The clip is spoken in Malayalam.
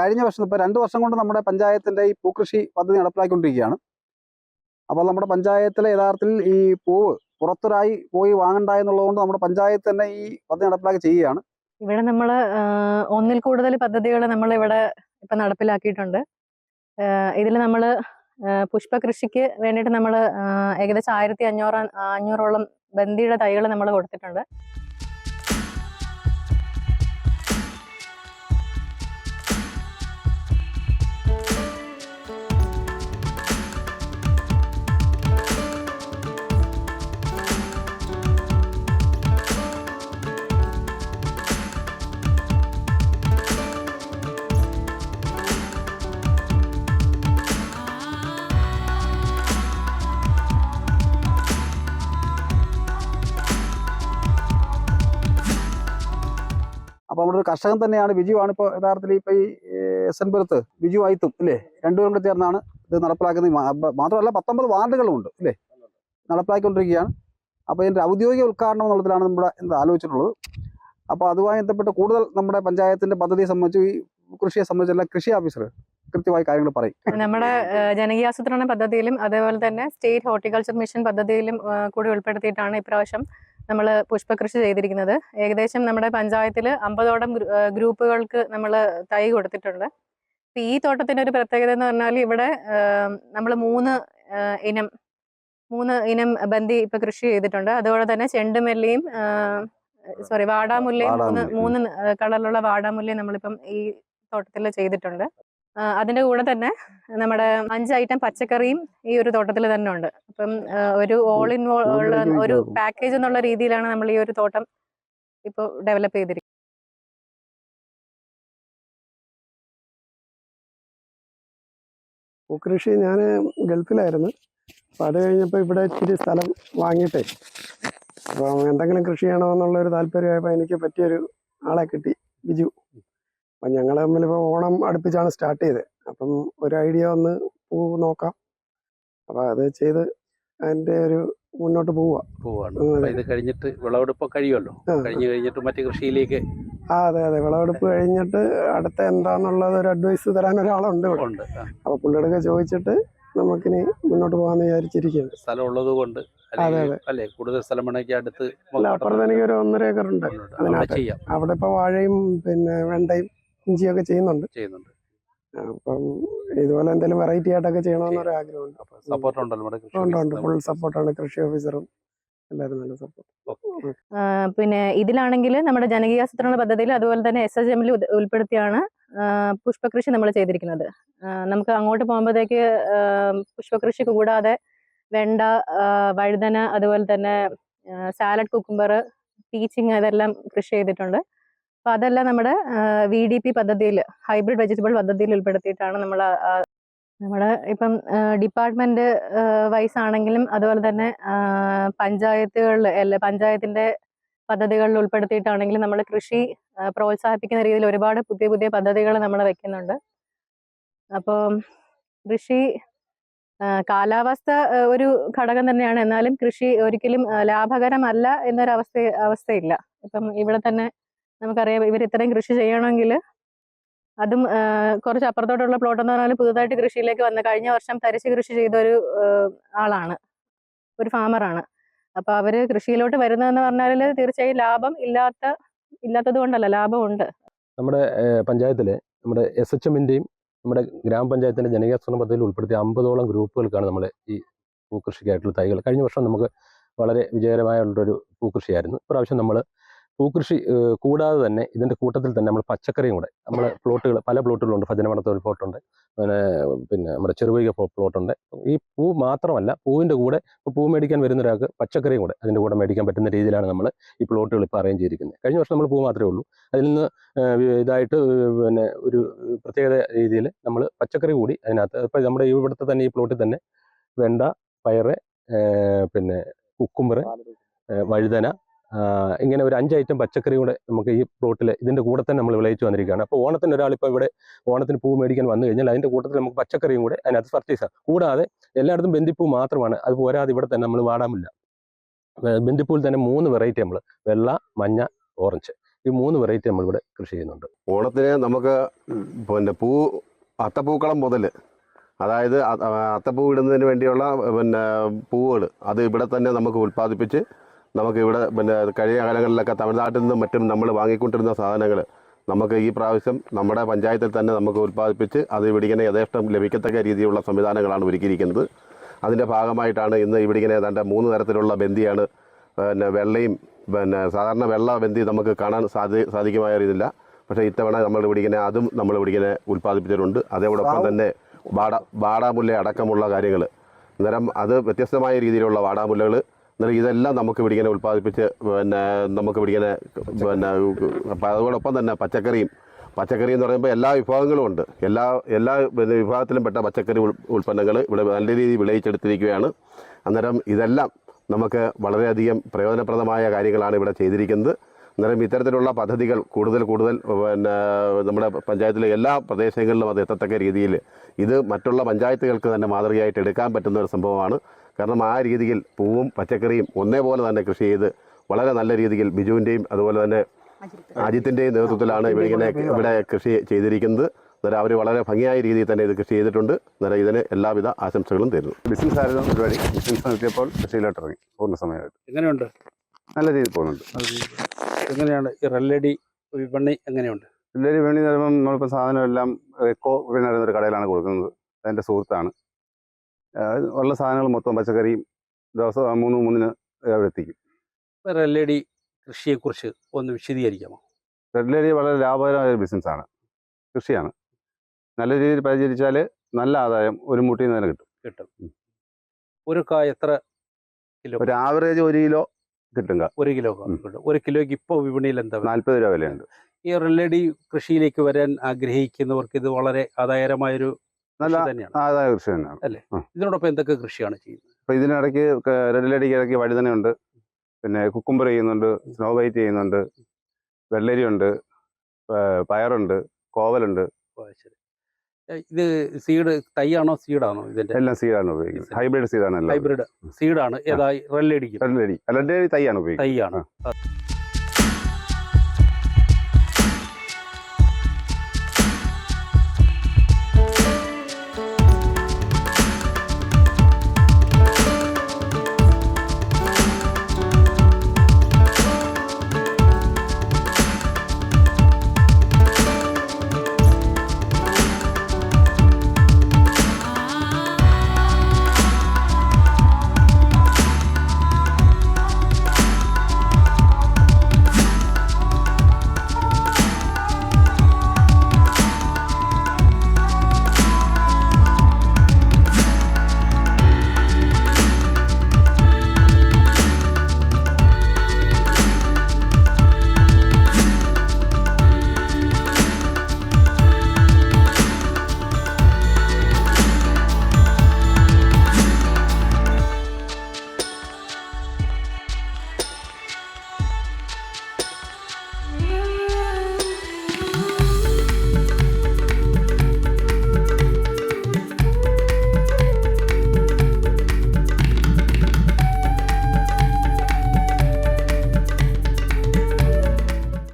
കഴിഞ്ഞ വർഷം ഇപ്പോൾ രണ്ട് വർഷം കൊണ്ട് നമ്മുടെ പഞ്ചായത്തിന്റെ ഈ പൂക്കൃഷി പദ്ധതി നടപ്പിലാക്കിക്കൊണ്ടിരിക്കുകയാണ്. അപ്പോൾ നമ്മുടെ പഞ്ചായത്തിലെ യഥാർത്ഥത്തിൽ ഈ പൂവ് പുറത്തൊരായി പോയി വാങ്ങണ്ട എന്നുള്ളതുകൊണ്ട് നമ്മുടെ പഞ്ചായത്ത് തന്നെ ഈ പദ്ധതി നടപ്പിലാക്കി ചെയ്യുകയാണ്. ഇവിടെ നമ്മൾ ഒന്നിൽ കൂടുതൽ പദ്ധതികൾ നമ്മൾ ഇവിടെ ഇപ്പം നടപ്പിലാക്കിയിട്ടുണ്ട്. ഇതിൽ നമ്മൾ പുഷ്പ കൃഷിക്ക് വേണ്ടിയിട്ട് നമ്മൾ ഏകദേശം ആയിരത്തി അഞ്ഞൂറ് അഞ്ഞൂറോളം ബന്ദിയുടെ തൈകൾ നമ്മൾ കൊടുത്തിട്ടുണ്ട്. അപ്പോൾ നമ്മുടെ ഒരു കർഷകൻ തന്നെയാണ്. ബിജു ആണ് ഇപ്പോൾ യഥാർത്ഥത്തിൽ ഇപ്പോൾ ഈ എസ് എൻ പുരത്ത് ബിജു ആയിത്തും ഇല്ലേ? രണ്ടുപേരും കൂടെ ചേർന്നാണ് ഇത് നടപ്പിലാക്കുന്നത്. മാത്രമല്ല പത്തൊമ്പത് വാർഡുകളും ഉണ്ട് ഇല്ലേ? നടപ്പിലാക്കിക്കൊണ്ടിരിക്കുകയാണ്. അപ്പോൾ ഇതിന്റെ ഔദ്യോഗിക ഉദ്ഘാടനം എന്നുള്ളതിലാണ് നമ്മുടെ എന്താ ആലോചിച്ചിട്ടുള്ളത്. അപ്പോൾ അതുമായി ബന്ധപ്പെട്ട് കൂടുതൽ നമ്മുടെ പഞ്ചായത്തിന്റെ പദ്ധതിയെ സംബന്ധിച്ച് ഈ കൃഷിയെ സംബന്ധിച്ചുള്ള കൃഷി ഓഫീസർ കൃത്യമായി കാര്യങ്ങൾ പറയും. നമ്മുടെ ജനകീയ ജനകീയാസൂത്രണ പദ്ധതിയിലും അതേപോലെ തന്നെ സ്റ്റേറ്റ് ഹോർട്ടിക്കൾച്ചർ മിഷൻ പദ്ധതിയിലും കൂടി ഉൾപ്പെടുത്തിയിട്ടാണ് ഇപ്രാവശ്യം നമ്മൾ പുഷ്പകൃഷി ചെയ്തിരിക്കുന്നത്. ഏകദേശം നമ്മുടെ പഞ്ചായത്തിൽ അമ്പതോളം ഗ്രൂ- ഗ്രൂപ്പുകൾക്ക് നമ്മൾ തൈ കൊടുത്തിട്ടുണ്ട്. അപ്പം ഈ തോട്ടത്തിന്റെ ഒരു പ്രത്യേകത എന്ന് പറഞ്ഞാൽ ഇവിടെ നമ്മൾ മൂന്ന് ഇനം മൂന്ന് ഇനം ബന്ദി ഇപ്പൊ കൃഷി ചെയ്തിട്ടുണ്ട്. അതുപോലെ തന്നെ ചെണ്ടുമല്ലിയും സോറി വാടാമുല്ലയും മൂന്ന് മൂന്ന് കളറിലുള്ള വാടാമുല്ലയും നമ്മളിപ്പം ഈ തോട്ടത്തിൽ ചെയ്തിട്ടുണ്ട്. ആ, അതിന്റെ കൂടെ തന്നെ നമ്മുടെ അഞ്ച് ഐറ്റം പച്ചക്കറിയും ഈ ഒരു തോട്ടത്തിൽ തന്നെ ഉണ്ട്. അപ്പം ഒരു ഓൾ ഇൻ ഉള്ള ഒരു പാക്കേജ് എന്നുള്ള രീതിയിലാണ് നമ്മൾ ഈ ഒരു തോട്ടം ഇപ്പോൾ ഡെവലപ്പ് ചെയ്തിരിക്കുന്നത് പൂക്കൃഷി ഞാൻ ഗൾഫിലായിരുന്നു. അപ്പോൾ അത് കഴിഞ്ഞപ്പോൾ ഇവിടെ ഇച്ചിരി സ്ഥലം വാങ്ങിയിട്ടേ. അപ്പം എന്തെങ്കിലും കൃഷി ചെയ്യണമെന്നുള്ളൊരു താല്പര്യമായപ്പോൾ എനിക്ക് പറ്റിയൊരു ആളെ കിട്ടി ബിജു. അപ്പം ഞങ്ങൾ തമ്മിൽ ഇപ്പോൾ ഓണം അടുപ്പിച്ചാണ് സ്റ്റാർട്ട് ചെയ്തത് അപ്പം ഒരു ഐഡിയ ഒന്ന് പൂ നോക്കാം. അപ്പോൾ അത് ചെയ്ത് അതിന്റെ ഒരു മുന്നോട്ട് പോവുക പോവാണ്. ഇത് കഴിഞ്ഞിട്ട് വിളവെടുപ്പ് കഴിയുമല്ലോ? കഴിഞ്ഞു കഴിഞ്ഞ് കഴിഞ്ഞിട്ട് മറ്റു കൃഷിയിലേക്ക് ആ അതെ അതെ. വിളവെടുപ്പ് കഴിഞ്ഞിട്ട് അടുത്ത എന്താന്നുള്ളത് ഒരു അഡ്വൈസ് തരാൻ ഒരാളുണ്ട് ഇവിടെ. ഉണ്ട്. അപ്പോൾ പുള്ളിയോടൊക്കെ ചോദിച്ചിട്ട് നമുക്കിനി മുന്നോട്ട് പോകാന്ന് വിചാരിച്ചിരിക്കുന്നത് സ്ഥലം ഉള്ളത് കൊണ്ട് അല്ലേ? കൂടുതൽ സ്ഥലം വേണമെങ്കിൽ അടുത്ത് അല്ല അപ്പുറത്ത് എനിക്ക് ഒരു ഒന്നര ഏക്കർ ഉണ്ട് അതിനകത്ത്. അവിടെ ഇപ്പൊ വാഴയും പിന്നെ വെണ്ടയും ഇഞ്ചിയൊക്കെ ചെയ്യുന്നുണ്ട്. ചെയ്യുന്നുണ്ട്. അപ്പം ഇതുപോലെ എന്തെങ്കിലും വെറൈറ്റി ആയിട്ടൊക്കെ ചെയ്യണമെന്നൊരു ആഗ്രഹമുണ്ട് അപ്പൊ സപ്പോർട്ട് ഉണ്ടല്ലോ നമ്മുടെ കൃഷി ഉണ്ട് ഉണ്ട്. ഫുൾ സപ്പോർട്ടാണ് കൃഷി ഓഫീസറും എല്ലാവരും നല്ല സപ്പോർട്ട് പിന്നെ ഇതിലാണെങ്കിൽ നമ്മുടെ ജനകീയാസൂത്രണ പദ്ധതിയിൽ അതുപോലെ തന്നെ എസ് എച്ച് എമ്മിൽ ഉൾപ്പെടുത്തിയാണ് പുഷ്പകൃഷി നമ്മൾ ചെയ്തിരിക്കുന്നത്. നമുക്ക് അങ്ങോട്ട് പോകുമ്പോഴത്തേക്ക് പുഷ്പകൃഷി കൂടാതെ വെണ്ട വഴുതന അതുപോലെ തന്നെ സാലഡ് കുക്കുംബർ പീച്ചിങ് അതെല്ലാം കൃഷി ചെയ്തിട്ടുണ്ട്. അപ്പൊ അതെല്ലാം നമ്മുടെ വി ഡി പി പദ്ധതിയിൽ ഹൈബ്രിഡ് വെജിറ്റബിൾ പദ്ധതിയിൽ ഉൾപ്പെടുത്തിയിട്ടാണ് നമ്മൾ നമ്മുടെ ഇപ്പം ഡിപ്പാർട്ട്മെന്റ് വൈസ് ആണെങ്കിലും അതുപോലെ തന്നെ പഞ്ചായത്തുകളിൽ അല്ലെ പഞ്ചായത്തിന്റെ പദ്ധതികളിൽ ഉൾപ്പെടുത്തിയിട്ടാണെങ്കിലും നമ്മൾ കൃഷി പ്രോത്സാഹിപ്പിക്കുന്ന രീതിയിൽ ഒരുപാട് പുതിയ പുതിയ പദ്ധതികൾ നമ്മൾ വെക്കുന്നുണ്ട്. അപ്പോൾ കൃഷി കാലാവസ്ഥ ഒരു ഘടകം തന്നെയാണ്. എന്നാലും കൃഷി ഒരിക്കലും ലാഭകരമല്ല എന്നൊരു അവസ്ഥ അവസ്ഥയില്ല. ഇപ്പം ഇവിടെ തന്നെ നമുക്കറിയാം ഇവർ ഇത്രയും കൃഷി ചെയ്യണമെങ്കിൽ അതും കുറച്ച് അപ്പുറത്തോട്ടുള്ള പ്ലോട്ട് എന്ന് പറഞ്ഞാൽ പുതുതായിട്ട് കൃഷിയിലേക്ക് വന്ന കഴിഞ്ഞ വർഷം തരിശ് കൃഷി ചെയ്ത ഒരു ആളാണ്. ഒരു ഫാമറാണ് അപ്പൊ അവർ കൃഷിയിലോട്ട് വരുന്നതെന്ന് പറഞ്ഞാൽ തീർച്ചയായും ലാഭം ഇല്ലാത്ത ഇല്ലാത്തത് കൊണ്ടല്ല ലാഭമുണ്ട് നമ്മുടെ പഞ്ചായത്തിലെ നമ്മുടെ എസ് എച്ച് എമ്മിന്റെയും നമ്മുടെ ജനകീയ ജനകീയാസൂത്രണ പദ്ധതിയിൽ ഉൾപ്പെടുത്തിയ അമ്പതോളം ഗ്രൂപ്പുകൾക്കാണ് നമ്മൾ ഈ പൂക്കൃഷിക്കായിട്ടുള്ള തൈകൾ. കഴിഞ്ഞ വർഷം നമുക്ക് വളരെ വിജയകരമായുള്ളൊരു പൂക്കൃഷിയായിരുന്നു. ഇപ്രാവശ്യം നമ്മൾ പൂക്കൃഷി കൂടാതെ തന്നെ ഇതിന്റെ കൂട്ടത്തിൽ തന്നെ നമ്മൾ പച്ചക്കറിയും കൂടെ നമ്മൾ പ്ലോട്ടുകൾ പല പ്ലോട്ടുകളുണ്ട്. ഭജനമടത്ത് ഒരു പ്ലോട്ടുണ്ട്. പിന്നെ പിന്നെ നമ്മുടെ ചെറുപൈക പ്ലോട്ടുണ്ട്. ഈ പൂ മാത്രമല്ല പൂവിന്റെ കൂടെ ഇപ്പോൾ പൂ മേടിക്കാൻ വരുന്ന ഒരാൾക്ക് പച്ചക്കറിയും കൂടെ അതിന്റെ കൂടെ മേടിക്കാൻ പറ്റുന്ന രീതിയിലാണ് നമ്മൾ ഈ പ്ലോട്ടുകൾ ഇപ്പോൾ അറേഞ്ച് ചെയ്തിരിക്കുന്നത്. കഴിഞ്ഞ വർഷം നമ്മൾ പൂ മാത്രമേ ഉള്ളൂ. അതിൽ നിന്ന് ഇതായിട്ട് പിന്നെ ഒരു പ്രത്യേകത രീതിയിൽ നമ്മൾ പച്ചക്കറി കൂടി അതിനകത്ത് ഇപ്പോൾ നമ്മുടെ ഇവിടുത്തെ തന്നെ ഈ പ്ലോട്ടിൽ തന്നെ വെണ്ട പയറ് പിന്നെ കുക്കുമ്പറ് വഴുതന ഇങ്ങനെ ഒരു അഞ്ച് ഐറ്റം പച്ചക്കറി കൂടെ നമുക്ക് ഈ പ്ലോട്ടിൽ ഇതിന്റെ കൂടെ തന്നെ നമ്മൾ വിളയിച്ച് വന്നിരിക്കുകയാണ്. അപ്പോൾ ഓണത്തിന് ഒരാളിപ്പോൾ ഇവിടെ ഓണത്തിന് പൂ മേടിക്കാൻ വന്നു കഴിഞ്ഞാൽ അതിന്റെ കൂട്ടത്തിൽ നമുക്ക് പച്ചക്കറിയും കൂടെ അതിനകത്ത് പർച്ചേസ് ചെയ്യാം. കൂടാതെ എല്ലായിടത്തും ബന്ദിപ്പൂ മാത്രമാണ്. അത് പോരാതെ ഇവിടെ തന്നെ നമ്മൾ വാടാമില്ല. ബന്ദിപ്പൂവിൽ തന്നെ മൂന്ന് വെറൈറ്റി നമ്മൾ വെള്ള മഞ്ഞ ഓറഞ്ച് ഈ മൂന്ന് വെറൈറ്റി നമ്മളിവിടെ കൃഷി ചെയ്യുന്നുണ്ട്. ഓണത്തിന് നമുക്ക് പിന്നെ പൂ അത്തപ്പൂക്കളം മുതൽ അതായത് അത്തപ്പൂ ഇടുന്നതിന് വേണ്ടിയുള്ള പിന്നെ പൂവുകൾ അത് ഇവിടെ തന്നെ നമുക്ക് ഉൽപ്പാദിപ്പിച്ച് നമുക്ക് ഇവിടെ പിന്നെ കഴിഞ്ഞ കാലങ്ങളിലൊക്കെ തമിഴ്നാട്ടിൽ നിന്നും മറ്റും നമ്മൾ വാങ്ങിക്കൊണ്ടിരുന്ന സാധനങ്ങൾ നമുക്ക് ഈ പ്രാവശ്യം നമ്മുടെ പഞ്ചായത്തിൽ തന്നെ നമുക്ക് ഉൽപ്പാദിപ്പിച്ച് അത് ഇവിടിങ്ങനെ യഥേഷ്ടം ലഭിക്കത്തക്ക രീതിയിലുള്ള സംവിധാനങ്ങളാണ് ഒരുക്കിയിരിക്കുന്നത്. അതിന്റെ ഭാഗമായിട്ടാണ് ഇന്ന് ഇവിടിങ്ങനെ തന്റെ മൂന്ന് തരത്തിലുള്ള ബന്ദിയാണ് പിന്നെ വെള്ളയും പിന്നെ സാധാരണ വെള്ള ബന്ദി നമുക്ക് കാണാൻ സാധി സാധിക്കുമായിരുന്നില്ല പക്ഷേ ഇത്തവണ നമ്മൾ ഇവിടിങ്ങനെ അതും നമ്മൾ ഇവിടിങ്ങനെ ഉൽപ്പാദിപ്പിച്ചിട്ടുണ്ട്. അതോടൊപ്പം തന്നെ വാട വാടാമുല്ല അടക്കമുള്ള കാര്യങ്ങൾ. അന്നേരം അത് വ്യത്യസ്തമായ രീതിയിലുള്ള വാടാമുല്ലകൾ അന്നേരം ഇതെല്ലാം നമുക്ക് ഇവിടെ ഉൽപ്പാദിപ്പിച്ച് പിന്നെ നമുക്ക് ഇവിടെ ഇങ്ങനെ പിന്നെ അതോടൊപ്പം തന്നെ പച്ചക്കറിയും പച്ചക്കറി എന്ന് പറയുമ്പോൾ എല്ലാ വിഭാഗങ്ങളും ഉണ്ട്. എല്ലാ എല്ലാ വിഭാഗത്തിലും പെട്ട പച്ചക്കറി ഉൽപ്പന്നങ്ങൾ ഇവിടെ നല്ല രീതിയിൽ വിളയിച്ചെടുത്തിരിക്കുകയാണ്. അന്നേരം ഇതെല്ലാം നമുക്ക് വളരെയധികം പ്രയോജനപ്രദമായ കാര്യങ്ങളാണ് ഇവിടെ ചെയ്തിരിക്കുന്നത്. അന്നേരം ഇത്തരത്തിലുള്ള പദ്ധതികൾ കൂടുതൽ കൂടുതൽ പിന്നെ നമ്മുടെ പഞ്ചായത്തിലെ എല്ലാ പ്രദേശങ്ങളിലും അത് എത്തത്തക്ക രീതിയിൽ ഇത് മറ്റുള്ള പഞ്ചായത്തുകൾക്ക് തന്നെ മാതൃകയായിട്ട് എടുക്കാൻ പറ്റുന്ന ഒരു സംഭവമാണ്. കാരണം ആ രീതിയിൽ പൂവും പച്ചക്കറിയും ഒന്നേപോലെ തന്നെ കൃഷി ചെയ്ത് വളരെ നല്ല രീതിയിൽ ബിജുവിന്റെയും അതുപോലെ തന്നെ അജിത്തിന്റെയും നേതൃത്വത്തിലാണ് ഇവരിങ്ങനെ ഇവിടെ കൃഷി ചെയ്തിരിക്കുന്നത്. അന്നേരം അവർ വളരെ ഭംഗിയായ രീതിയിൽ തന്നെ ഇത് കൃഷി ചെയ്തിട്ടുണ്ട്. അന്നേരം ഇതിന് എല്ലാവിധ ആശംസകളും തരുന്നു. ബിസിനസ് ആയിരുന്നു പരിപാടി. ബിസിനസ് നിർത്തിയപ്പോൾ കൃഷിയിലോട്ട് ഇറങ്ങി. പൂർണ സമയമായിട്ട്. എങ്ങനെയുണ്ട്? നല്ല രീതിയിൽ പോകുന്നുണ്ട്. എങ്ങനെയാണ് ഈ റെല്ലടി വിപണി എങ്ങനെയുണ്ട്? റെല്ലടി വിപണി വരുമ്പം നമ്മളിപ്പോൾ സാധനം എല്ലാം എക്കോ പിന്നെ ഒരു കടയിലാണ് കൊടുക്കുന്നത്. അതിന്റെ സുഹൃത്താണ്. ഉള്ള സാധനങ്ങൾ മൊത്തം പച്ചക്കറിയും ദിവസം മൂന്ന് മൂന്നിന് അവിടെ എത്തിക്കും. റെല്ലടി കൃഷിയെക്കുറിച്ച് ഒന്ന് വിശദീകരിക്കാമോ? റെഡ് വളരെ ലാഭകരമായ ഒരു ബിസിനസ്സാണ്. കൃഷിയാണ്. നല്ല രീതിയിൽ പരിചരിച്ചാൽ നല്ല ആദായം ഒരു മുട്ടിൽ നിന്ന് തന്നെ കിട്ടും. കിട്ടും. ഒരു കായ എത്ര കിലോ? ഒരു ആവറേജ് ഒരു കിലോ കിട്ടും ക- ഒരു കിലോ കിട്ടും. ഒരു കിലോയ്ക്ക് ഇപ്പോൾ വിപണിയിൽ എന്താ? നാൽപ്പത് രൂപ വിലയുണ്ട്. ഈ റെല്ലടി കൃഷിയിലേക്ക് വരാൻ ആഗ്രഹിക്കുന്നവർക്ക് ഇത് വളരെ ആദായകരമായൊരു നല്ല തന്നെയാണ്. ആദായ കൃഷി തന്നെയാണ്. ഇതിനോടൊപ്പം എന്തൊക്കെ കൃഷിയാണ് ചെയ്യുന്നത്? അപ്പൊ ഇതിനിടയ്ക്ക് റെഡിലടിക്ക് ഇടയ്ക്ക് വഴുതനയുണ്ട് പിന്നെ കുക്കുംബർ ചെയ്യുന്നുണ്ട് സ്നോ വൈറ്റ് ചെയ്യുന്നുണ്ട് വെള്ളരിയുണ്ട് പയറുണ്ട് കോവലുണ്ട്. ശരി. ഇത് സീഡ് തൈയാണോ സീഡാണോ ഇതിന്റെ? എല്ലാം സീഡാണ് ഉപയോഗിക്കുന്നത്. ഹൈബ്രിഡ് സീഡാണ് ഹൈബ്രിഡ് സീഡാണ് ഏതായി റെല്ലടിക്കും. റെഡിലടി റെഡിലടി തൈയാണ് ഉപയോഗിക്കുന്നത്. തൈയാണ്.